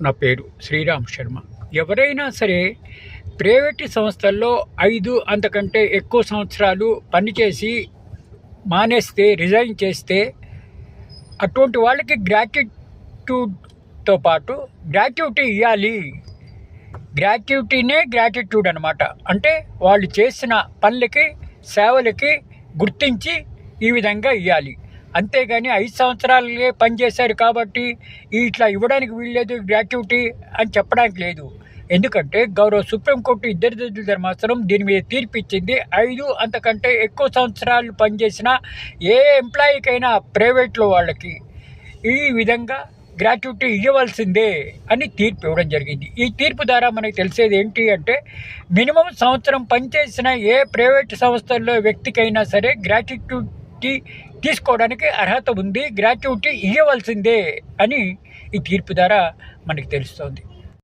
నా పేరు శ్రీరామ్ శర్మ. ఎవరైనా సరే ప్రైవేట్ సంస్థల్లో ఐదు అంతకంటే ఎక్కువ సంవత్సరాలు పనిచేసి మానేస్తే రిజైన్ చేస్తే అటువంటి వాళ్ళకి గ్రాట్యూట్యూడ్తో పాటు గ్రాట్యుటీ ఇవ్వాలి గ్రాట్యుటీనే గ్రాటిట్యూడ్ అనమాట అంటే వాళ్ళు చేసిన పనులకి సేవలకి గుర్తించి ఈ విధంగా ఇవ్వాలి అంతేగాని ఐదు సంవత్సరాలే పనిచేశారు కాబట్టి ఇట్లా ఇవ్వడానికి వీల్లేదు గ్రాట్యుటీ అని చెప్పడానికి లేదు. ఎందుకంటే గౌరవ సుప్రీంకోర్టు ఇద్దరు జడ్జిల ధర్మాసనం దీని మీద తీర్పు ఇచ్చింది. ఐదు అంతకంటే ఎక్కువ సంవత్సరాలు పనిచేసిన ఏ ఎంప్లాయీకైనా ప్రైవేట్లో వాళ్ళకి ఈ విధంగా గ్రాట్యుటీ ఇవ్వవలసిందే అని తీర్పు ఇవ్వడం జరిగింది. ఈ తీర్పు ద్వారా మనకి తెలిసేది ఏంటి అంటే మినిమం సంవత్సరం పనిచేసిన ఏ ప్రైవేట్ సంస్థల్లో వ్యక్తికైనా సరే గ్రాట్యుటీ తీసుకోవడానికి అర్హత ఉంది గ్రాట్యుటీ ఇవ్వవలసిందే అని ఈ తీర్పు ద్వారా మనకి తెలుస్తోంది.